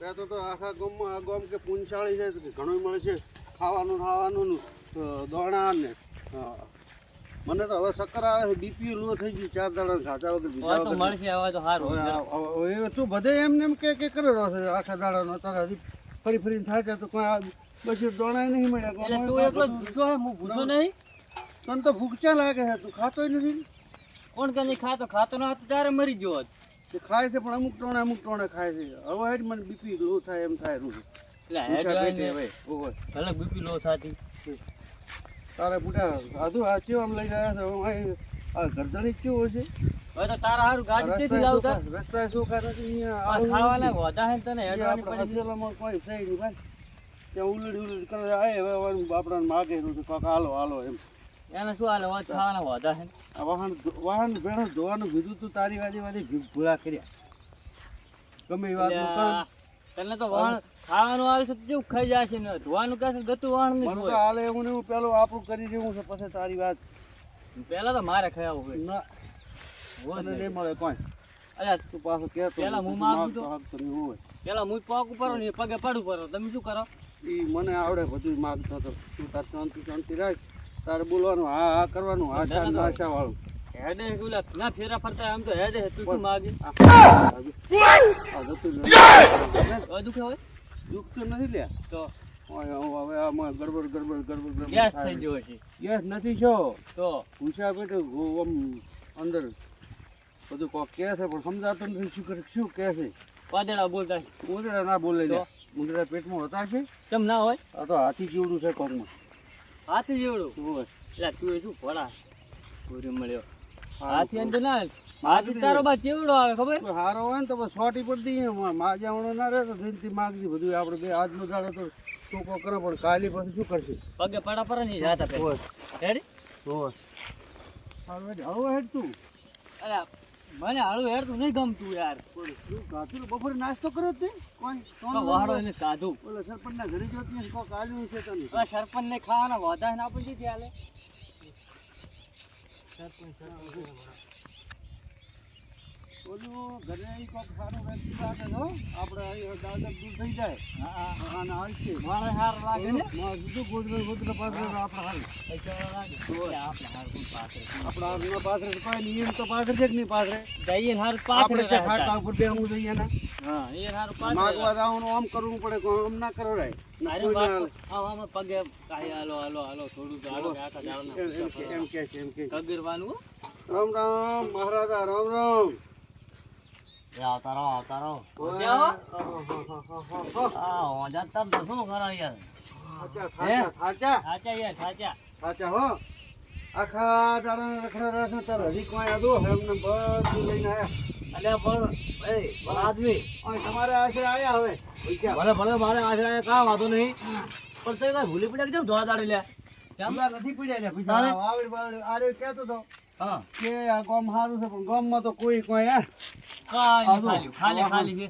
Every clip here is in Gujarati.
કહેતો તો આખા ગામમાં આ ગામ કે પૂંછાળી છે ઘણું મળે છે ખાવાનું ખાવાનું દોણા ને મને તો હવે ચક્કર આવે છે બીપી લો થઈ ગયું ચાર દાડા ખાધા વગર તો મળશે હવે તો સારું હવે તું બધે એમને એમ કે કે કરે રહ્યો છે આખા દાડાનો. તારે હજી ફરી ફરીને થાય છે તો કોઈ આ બધી દોણા નહીં મળ્યા. એટલે તું એકલો ભૂસો હે હું ભૂસો નહીં? તને તો ભૂખ ક્યાં લાગે છે તું ખાતોય નથી કોણ કે નહીં ખાતો? ખાતો ન હતો ત્યારે મરી ગયો હોત. તે ખાય છે પણ અમુક ટોણે અમુક ટોણે ખાય છે. હવે હેડ મને બીપી લો થાય એમ થાય રૂ એટલે બીપી લો થતી. તારે બુટા આધુ આ ચેવ આમ લઈ ગયા છે? હવે આ ગરદણી કેવું છે? હવે તો તારા હારું ગાડી તેથી લાવતા? શું રસ્તા શું ખાતા અહીંયા આ આવું ખાવાના નથી. હે તને હેડવાની પડી. કોઈ છે નહીં ભાઈ. ત્યાં ઉલડી ઉલડી કરે આવે હવે આપણાને માગે કાકા હાલો હાલો એમ. એને શું હાલે? ખાવાના વધા હે વાહન વાહન ભેણો કીધું તું તારી વાદી વાદી ભી- ભૂલા કર્યા. ગમે એ વાતનું તને તો વાહન ખાવાનું આવે છે તો ખાઈ જાય છે ને? ધોવાનું કહે ગતું વાહન નહીં મને હાલે એવું ને એવું પેલું આપણું કરી રહ્યું છે પછી તારી વાત. પહેલા તો મારે ખાવું હોય. ના નહીં. મળે કોઈ. અરે તું પાછો કે પેલા હું માગું તો. હોય. પેલા હું પગ ઉપર ને પગે પડું પડો તમે શું કરો? એ મને આવડે બધું માગતો હતો તું તાર શાંતિ શાંતિ રાખ. તારે બોલવાનું હા હા કરવાનું આશા ને આશા વાળું હેડે ગુલા ના ફેરા ફરતા આમ તો હેડે તું શું માગે? આ જતું રહ્યું. દુખે હોય દુઃખ તો નથી લ્યા. તો? ઓય, હું હવે આમાં ગડબડ ગડબડ ગડબડ ગડબડ ગેસ થઈ ગયો છે ગેસ નથી છો તો? પૂછ્યા પેટે આમ અંદર બધું કોક કહે છે પણ સમજાતું નથી શું કરે શું કહે છે? પાદળા બોલતા છે. ના બોલે? લ્યા પેટમાં હતા છે. કેમ ના હોય? આ તો હાથી જેવડું છે કોકમાં. હાથી જેવડો. એટલે તું એ શું ભોળા? પૂરી મળ્યો. હાથી અંદર ના તારો બા ચેવડો આવે ખબર? હારો હોય ને તો સોટી પડતી માજાવણો ના રહે તો દિનથી માગતી બધું આપણે બે આજનો દાડો તો ટૂંકો કરે પણ કાલી પછી શું કરશે? પગે પડા પર નહીં જાતા પેલા હેડી હારું હવે હેડ તું. અરે મને હાળું તું નહીં ગમતું યાર. કાચું બપોરે નાસ્તો કર્યો તે? કોણ? વાળો એને કાઢું ઓલા સરપંચના ઘરે જોતી હશે, કોક આલ્યું છે તને. આ સરપંચ ને ખાવાના વાદા ના આપી દીધી હાલે. ઓલું ઘરે કોક સારું વ્યક્તિ લાગે છે આપણે અહીં દાદા દૂર થઈ જાય. અને આવશે મારે હાર લાગે ને? માં કીધું ગોદડું ગોદડું આપણે હારું. પૈસા લાગે આપણે હાર કોઈ આપણા તો કોઈ નહીં, એમ તો છે નહીં પાસે જઈએ હાર આપણે ને હા એ હાર માગવા જવાનું આમ કરવું પડે કોઈ આમ ના કરો રે પગે હાલો હાલો હાલો થોડું હાલો એમ કે એમ કે. કબીરવાનું રામ રામ મહારાજા રામ રામ. આવતા રહો આવતા રહો. ક્યાં હો? આ ઓજા તમ તો શું કરો યાર? સાચા સાચા યાર સાચા સાચા હો. આખા દાડાના રખડા રાખે તાર હજી કોઈ આદો એમને બધું લઈને આયા. અલ્યા પણ એ ભલા આદમી. તમારે આશરે આયા હવે. ભલે ભલે મારે આશરે કાં વાંધો નહીં. પણ તે કઈ ભૂલી પડ્યા કે કેમ ધોળા દાડી લ્યા? પૈસા નથી પડ્યા પૈસા વાવડી વાવડી આરે કહેતો તો હા. કે આ ગામ સારું છે પણ ગામમાં તો કોઈ કોઈ હે? કાંઈ નહીં ખાલી ખાલી ખાલી છે.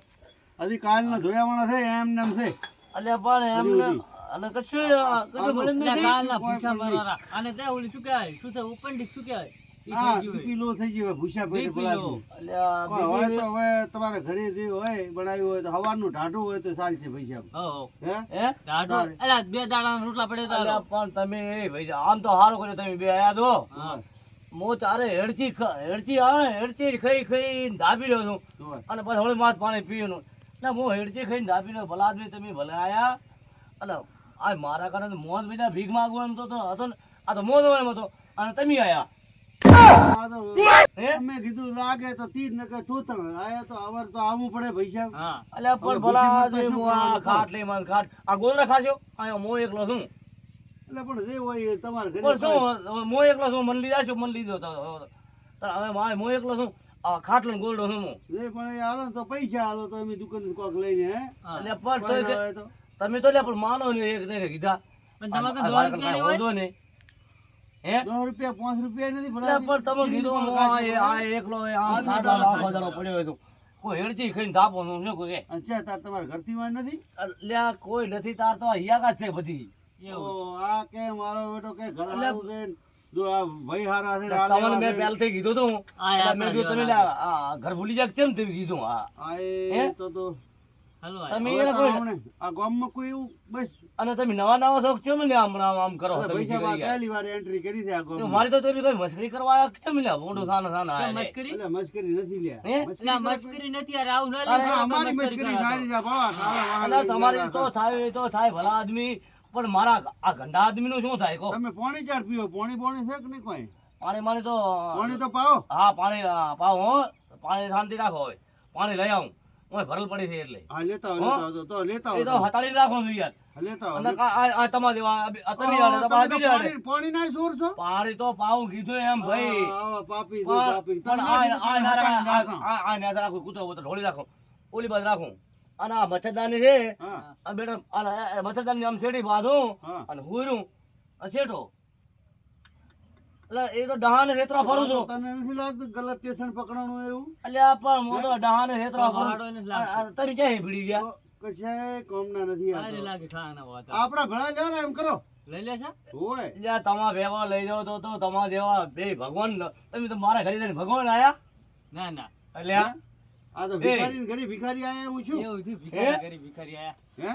હજી કાલના ધોયાવાળા છે એમ ને એમ છે. અલ્યા પણ એમને અને કશું કશું મળે એટલે નથી કાલના કોઈ ભૂસા પણ નહીં. મારવાના. અને તે ઓલી શું કહેવાય? શું થાય ઉપંડિત શું કહેવાય? હા થઈ ગયું બીપી લો થઈ ગયો ભૂસા પેટે બીપી લો. પલાળી અલ્યા હોય હોય તો હવે તમારે ઘરે જે હોય બનાવ્યું હોય તો હવાનું ઢાઢું હોય તો ચાલશે પૈસા. હો હો. હે? હે? દાઢો અલા બે દાડાના રોટલા પડે પણ તમે ભાઈ આમ તો સારું કર્યું તમે બે આયા છો મો ચારે હેડચી ખ- આવે ને ખાઈ ખાઈ ધાબી રહ્યો છું. અને પછી હવે માથ પાણી પીવાનું. ના હું હેડચી ખાઈને ધાબી રહ્યો ભલા આદમી તમે ભલે આયા. અને આ મારા કારણે મોત બીજા ભીખ માગવા એમ તો તો હતો ને. આ તો મોત એમ હતો. અને તમે આયા. અમે કીધું લાગે તો તીર નકે તોતણ આયા તો અમારે તો આવવું પડે પૈસા અલ્યા પણ ભલા ભૂસી આદમી મુકતા હું આ ખાટ લઈ માન ખાટ. આ ગોદડા ખાશો? અહીંયા મો એકલો છું. એટલે પણ જે હોય તમારે ઘરે પણ શું મો એકલો છું મન લીધા છો મન લીધો તો તો હવે મારે મો એકલો છું? આ ખાટલો ને ગોરડો છું હું. જે પણ હાલો તો પૈસા હાલો તો અમે દુકાન કોક લઈને હે? એટલે પણ તમે તો પણ માનો ને એક ને કીધા. તમારે તો હોય? ને હે? દસ રૂપિયા પાંચ રૂપિયા નથી પણ તમે કીધું આ આ એકલો લાખો દાડો પડ્યો કોઈ હેડથી ખાઈને ધાપો નું શું કોઈ અચ્છા તાર તમારે ઘરથી વાય નથી? લ્યા કોઈ નથી તાર તો હિયાકા છે બધી. આ કે મારો બેટો કે ઘર હારું છે જો આ ભાઈ હારા છે તમને મેં. પહેલથી કીધું તું. મેં તમે આ ઘર ભૂલી જાય કેમ તમે કીધું? હા. આ તો તો. હલવા તમે આ ગામમાં કોઈ એવું બસ અને તમે નવા નવા શોખ કેમ લ્યા હમણાં આમ કરો. પહેલી વાર એન્ટ્રી કરી છે આ મારી તો તેરી કોઈ મસ્કરી કરવા આયા કેમ લ્યા મોટું સાનો સાનો આયા મસ્કરી? એટલે મસ્કરી નથી લ્યા. ના મસ્કરી નથી આ રાવ ના લે અમારી મસ્કરી સારી છે, ભાવા, તમારી તો થાય તો થાય ભલા આદમી પણ મારા આ ગંડા આદમીનું શું થાય કહો? તમે પોણી ચાર પીઓ પોણી પાણી છે કે નહીં કોઈ? પાણી માણી તો પાણી તો પાઓ. હા પાણી પાઓ પાવ હો. પાણી શાંતિ રાખો હવે. પાણી લઈ આવું. ઓય ભરલ પડી છે એટલે. હા લેતા આવો, હો? લેતા આવો, તો- તો એ તો હતાડી રાખો છું યાર. લેતા આવો, આ- આ તમા દેવા આ તમે આલે તો બીજા આડે. પોણી- નાય સુર છો? પાણી તો પાઉં કીધું એમ ભાઈ. આવા- પાપી પાપી. પણ આ ના આ ના રાખો, આ ના રાખો કૂતરો હોય ઢોળી રાખો. ઓલી બાજુ રાખું. અને આ મચ્છરદાની છે. આ બેટા મચ્છરદાની આમ શેડી બાંધું અને આ શેઠો એટલે એ તો ડહાને રેતરા ફરું છું. તને નથી લાગતું ગલત સ્ટેશન પકડવાનું એવું? પણ હું તો ડહાને રેતરા ફરું. તમે ક્યાં ગયા? કોમના નથી આપણા ભણા લેવા એમ કરો. લઈ લે છે? હોય અલ્યા તમારા લઈ જાવ તો તો જેવા બે ભગવાન તમે તો મારા ઘરે જઈને ભગવાન આયા? ના ના. એટલે આ તો ભિખારી ઘરે ભિખારી આયા હું છું? એવું ભિખારી કરી ભિખારી આયા. હે?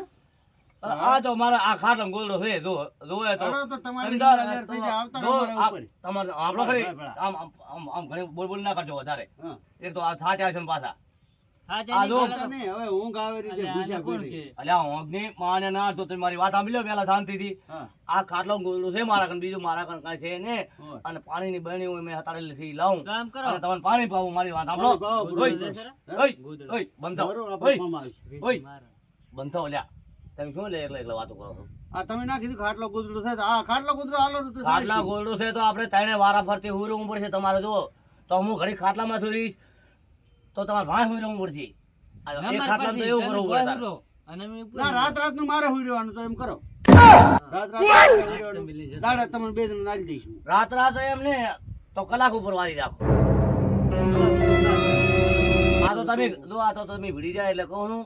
આ તો મારા આ ખાટલો ગોળડો છે જો જોવે તો તો તમારી આપણો ખરી. આમ આમ આમ ઘણી બોલ બોલ ના કરજો વધારે એક તો આ થાચા છે પાછા પાણી ની ચાલી જો. ચાલો. આવતા નહીં, હવે ઊંઘ આવે રીતે અલ્યા, આને ભૂસ્યા કોણ પેટી. કે? અલ્યા હોંગની માને ના તો તમે મારી વાત સાંભળી લો પેલા શાંતિથી આ ખાટલો ગોળડો છે મારા કન બીજું મારા કન કાંઈ છે ને અને પાણીની બરણી હું મેં હતાડેલી લાવું તો આમ કરો અને તમને પાણી પાવું મારી વાત સાંભળો બંધ થાઓ. બરોબર, ઓય, આપણે ફોર્મ આવશે. ઓય. મારો. બંધ થાઓ, લ્યા તમે શું લે એટલે એટલે વાતો કરો છો? આ તમે ના કીધું ખાટલો કૂતરો થાય તો આ ખાટલો કૂતરો હાલો તો ખાટલા શું? છે તો આપણે ત્રણે વારા ફરતી હુરવું પડશે તમારે જો તો હું ઘડી ખાટલામાં સુરીશ તો તમારે ભાઈ હુરવું પડશે. આ એક ખાટલામાં તો એવું કરવું પડે અને ના રાત રાતનું મારે હુઈ રહેવાનું તો એમ કરો. રાત રાત. દાડા તમને બે જણ નાખી દઈશું. રાત રાત એમ ને તો કલાક ઉપર વારી રાખો. આ તો તમે જો આ તો તમે ભીડી જાય એટલે કહું છું.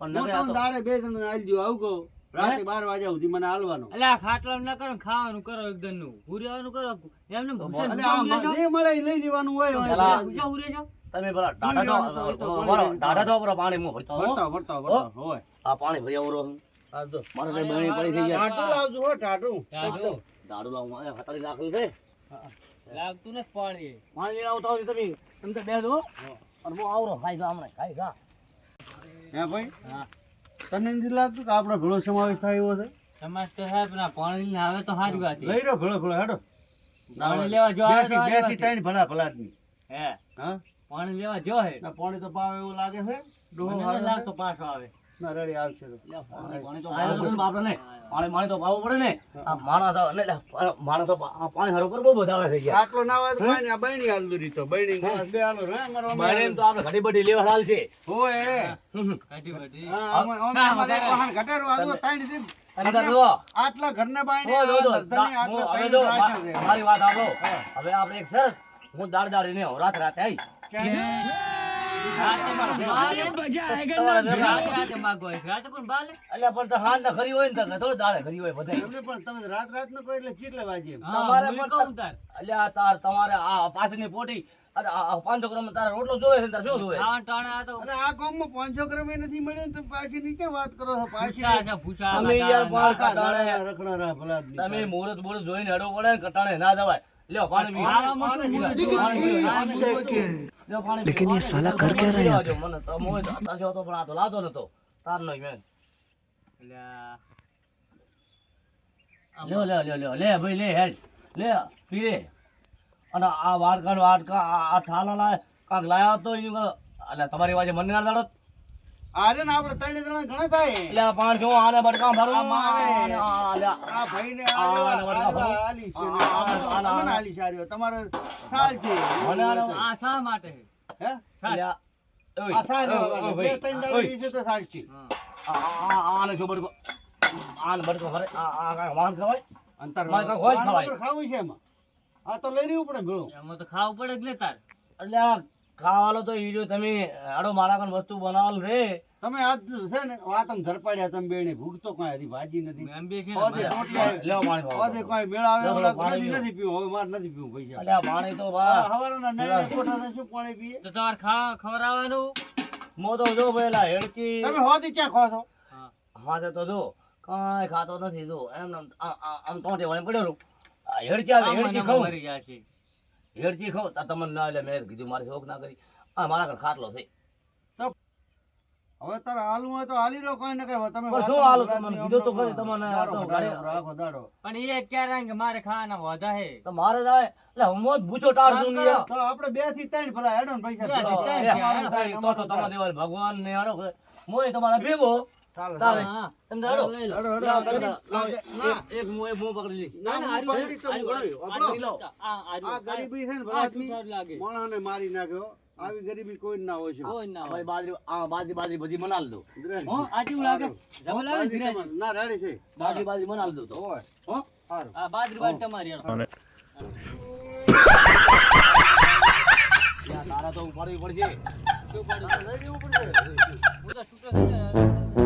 પણ હું તમને દાડે બે જણ નાખી આવું કહો. રાતે બાર વાગ્યા સુધી મને હાલવાનું. અલ્યા આ ખાટલા ના કરો ખાવાનું કરો એકદમનું કરો. એમને ભૂસે જે મળે લઈ જવાનું હોય તમે પેલા ટાટા તો તો- તો- બરો, ટાટા તો બરો પાણી હું. ભરતો ભરતા ભરતા ભરતા હોય. આ પાણી ભરી આવું રહું. આ જો મારે કઈ બરણી પડી થઈ જાય ટાટું લાવજો હો ટાટું. ટાઢો. દારૂ લાવું આ હતાળી રાખેલું છે. લાગતું ને પાણી. પાણી આવતા હોય તમે તમે તો દો અને હું આવરો ખાઈ ગા હમણાં ખાઈ જા હે ભાઈ? હા તને નથી લાગતું કે આપણો ભેળો સમાવેશ થાય એવો છે? તમારે તો સાહેબ ના પાણી આવે તો સારું લઈ રહ્યો ભેળો ભેળો હેડો. પાણી લેવા જો આવે તો બેથી ત્રણ ભલા ભલા આદમી હે. હા? પાણી લેવા જો હે પાણી તો પાવે એવું લાગે છે ડોહો. લાગતો પાછો આવે. ના રેડી આવશે તો. પાણી પાણી તો પાવું પડે ને. આ તો તો પાણી હારું પર બહુ બધા ગયા આટલો પાણી આ તો. ગ્લાસ બે અમારો તો આપણે ઘડી લેવા હાલ છે. અમે- અમારે વાહન આટલા ઘરના બાયણે મારી વાત આપો હવે આપણે એક હું દાડ દાડીને રાત રાતે આવીશ. ક્યાં? રાતે કોણ બાલે? તમારે ભેગા- રાતે રાતે માગો હોય. રાતે કોણ બાલે? એટલે પણ તો હાંજ ખરી હોય ને તો થોડું દાડે ખરી હોય બધાય પણ તમે રાત રાત નો એટલે ચીટલે વાગે તમારે પણ અલ્યા તાર તમારે આ પાછળની પોટી અરે આ આ પાંચસો ગ્રામ તારે રોટલો જોવે છે શું જોવે આ તો માં આ ગામમાં પાંચસો ગ્રામ નથી મળ્યો ને તમે પાછી નીચે વાત કરો છો પાછી યાર. તમે મુહૂર્ત મુહૂર્ત જોઈને હેડો પડે ને કટાણે ના જવાય લ્યો પાણી પી ખાવામાં શું પાણી મુરત પીવા. જોવાનું? પાણી આ મુરત છે. લ્યો પાણી લેકિન ये साला कर क्या रहा है મને તો મોય તો તરસ્યો હતો પણ આ તો લાતો નતો તાર નો મેં અલ્યા. લ્યો લ્યો લ્યો લ્યો લે ભાઈ લે હેડ લે પી લે અને આ વાડકા વાડકા આ આ ઠાલા લાય કાંક લાયા તો એની કહો, અલ્યા તમારી વાજે મને ના દાડો આજે ના આપણે ત્રણ ત્રણ ઘણા થાય. એટલે આ પાણ જો આને બડકા ભરો આ મારે. આ ભાઈ ને આને વળગા ભરો. આલી છે. ને આ, આ, આમાં આ, આ, તમને આલી છે આલ્યો. તમારે સાલ છે. મને આ શા માટે? હે? ઓય, આ સાલ ભાઈ, ત્રણ દાડા છે તો સાલ છે. આ આને જો બડકો આને બડકો ભરે. આ આ કાંઈ વાહન ખવાય? અંતર મારે કાંઈ ખવાય. ખાવું છે એમાં. આ તો લઈ રહ્યું પડે ભેળું. એમાં તો ખાવું પડે જ લે તાર. એટલે આ ખાવાનો તો ઈ તમે આડો મારા કન વસ્તુ બનાવેલ રે. તમે આજ છે ને વાતમ ધરપાડ્યા તમે બેને ભૂખ તો કાંઈ હતી ભાજી નથી. એમ બી છે ને ઓદે બધા. રોટલી આવી. લેવો પાણી ખાવા. ઓદે કાંઈ મેળ આવે ઓલા પાણી નથી પીવું હવે માર નથી પીવું પૈસા. અલ્યા પાણી તો વા હવારના નળિયા કોઠા તો શું પાણી પીએ? તો તમારે ખા ખવડાવવાનું. મો તો જો પેલા હેડકી. તમે હોદી ક્યાં ખો છો? હા. હાથે તો જો કાંઈ ખાતો નથી જો. એમ આમ તોટે વળીને પડ્યો હેડકી આવે હેડકી આમાં મરી હેડકી ખાઉં તો તમને ના એટલે મેં કીધું મારે શોખ ના કરી આ મારા ઘર ખાટલો છે હવે તારે હાલવું હોય તો હાલી લો કઈ ને કઈ તમે પણ શું વાતો તમને? કીધું તો તો ખરી તમને તો ઘટાડો, ગાડી- રાખો દાડો. પણ એ ક્યારે કે મારે ખાવાના વધા હે તો મારે જાય એટલે હું મોજ ભૂચો ટાળ કામ છું ને કરો. યાર. તો આપણે બેથી ત્રણ ભલા હેડો પૈસા તમારું તો તો તમારું તમારા થાય. દેવાલ ભગવાન ને હાડો મોય તમારા ભેગો ચાલો, તારે. તમે હાડો. લઈ લો. હેડો, હેડો, લાવ, આ લાવ, લાવ, ગરીબ- ના, એક- એક એક મોં પકડી લી. ના, ના, હું પકડી તો આર્યું, ગણ્યું. આર્યું, આપણો. આર્યું, આ- આ ગરીબી છે ને આદમી છૂટાડ મારી નાખ્યો આવી ગરીબી કોઈ ના હોય છે. કોઈ ના હોય. બાજરી આ બાજરી બાજરી બધી મનાલ દો. હો, આ લાગે? જબર લાગે ધીરજ? ના રેડી છે. બાજરી બાજરી મનાલ દો તો. હોય. હો? આ બાજરી બાજરી તમારી. તારા તો ઉપાડવી પડશે. કેવું પાડ્યું? લઈ લેવું પડશે. હું તો છૂટો થઈ જાય.